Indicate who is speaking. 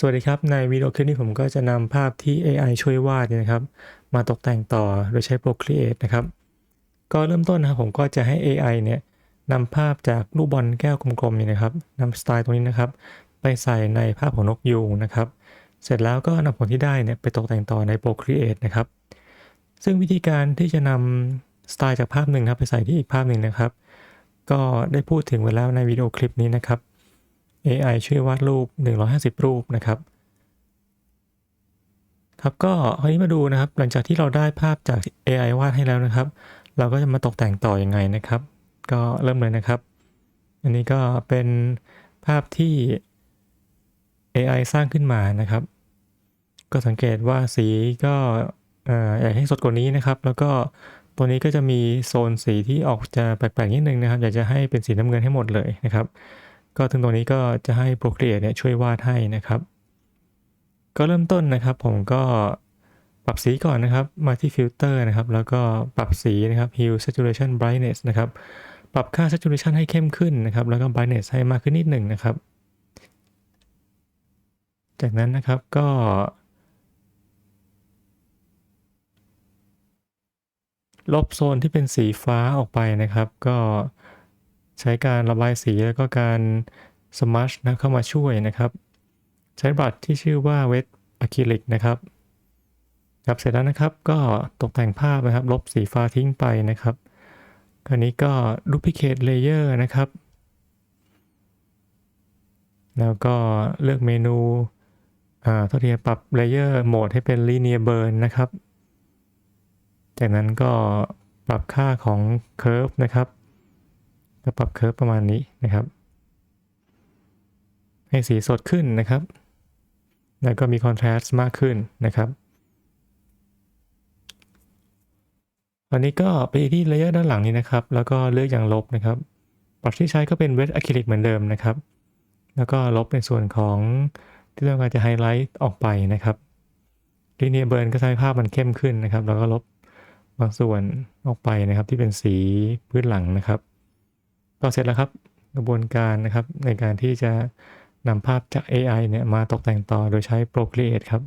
Speaker 1: สวัสดีครับ ในวิดีโอคลิปนี้ผมก็จะนำภาพที่ AI ช่วยวาดเนี่ยนะครับ มาตกแต่งต่อโดยใช้ Procreate นะครับ ก็เริ่มต้นนะครับผมก็จะให้ AI เนี่ยนำภาพจากลูกบอลแก้วกลมๆเนี่ยนะครับนำสไตล์ตรงนี้นะครับ ไปใส่ในภาพของนกยูงนะครับ เสร็จแล้วก็นำผลที่ได้เนี่ยไปตกแต่งต่อใน Procreate นะครับ ซึ่งวิธีการที่จะนำสไตล์จากภาพหนึ่งนะครับ ไปใส่ที่อีกภาพหนึ่งนะครับ ก็ได้พูดถึงไว้แล้วในวิดีโอคลิปนี้นะครับ AI ช่วยวาดรูป 150 รูปนะครับครับก็คราวนี้มาดูนะครับ หลังจากที่เราได้ภาพจาก AI วาดให้แล้วนะครับ เราก็จะมาตกแต่งต่ออยังไงนะครับ ก็เริ่มเลยนะครับ อันนี้ก็เป็นภาพที่ AI สร้างขึ้นมานะครับ ก็สังเกตว่าสีก็เอ่ออยากให้สดกว่านี้นะครับ แล้วก็ตัวนี้ก็จะมีโซนสีที่ออกจะแปลกๆนิดนึงนะครับ อยากจะให้เป็นสีน้ำเงินให้หมดเลยนะครับ ก็ถึงตรงนี้ก็จะให้ Procreate เนี่ยช่วยวาดให้นะครับ ก็เริ่มต้นนะครับผมก็ปรับสีก่อนนะครับ มาที่ฟิลเตอร์นะครับ แล้วก็ปรับสีนะครับ Hue Saturation Brightness นะครับ ปรับค่า Saturation ให้เข้มขึ้นนะครับ แล้วก็ Brightness ให้มากขึ้นนิดหนึ่งนะครับ จากนั้นนะครับก็ลบโซนที่เป็นสีฟ้าออกไปนะครับ ก็ ใช้การระบายสีแล้วก็การสมัชนะเข้ามาช่วยนะครับ ใช้บัตรที่ชื่อว่า Wet Acrylic นะครับครับเสร็จแล้วนะครับก็ตกแต่งภาพนะครับ ลบสีฟ้าทิ้งไปนะครับ คราวนี้ก็ Duplicate Layer นะครับ แล้วก็เลือกเมนูอ่าทษทีปรับ Layer Mode ให้เป็น Linear Burn นะครับ จากนั้นก็ปรับค่าของ Curve นะครับ ก็ปรับ Curve ประมาณนี้นะครับ ให้สีสดขึ้นนะครับ แล้วก็มี Contrast มากขึ้นนะครับอันนี้ก็ไปที่ Layer ด้านหลังนี้นะครับ แล้วก็เลือกอย่างลบนะครับปรับที่ใช้ก็เป็น Wet Acrylic เหมือนเดิมนะครับ แล้วก็ลบในส่วนของที่ต้องการจะไฮไลท์ออกไปนะครับ Linear Burn ก็ทำให้ภาพมันเข้มขึ้นนะครับ แล้วก็ลบบางส่วนออกไปนะครับที่เป็นสีพื้นหลังนะครับ ก็เสร็จแล้วครับกระบวนการนะครับในการที่จะนำภาพจาก AI เนี่ยมาตกแต่งต่อโดยใช้ Procreate ครับ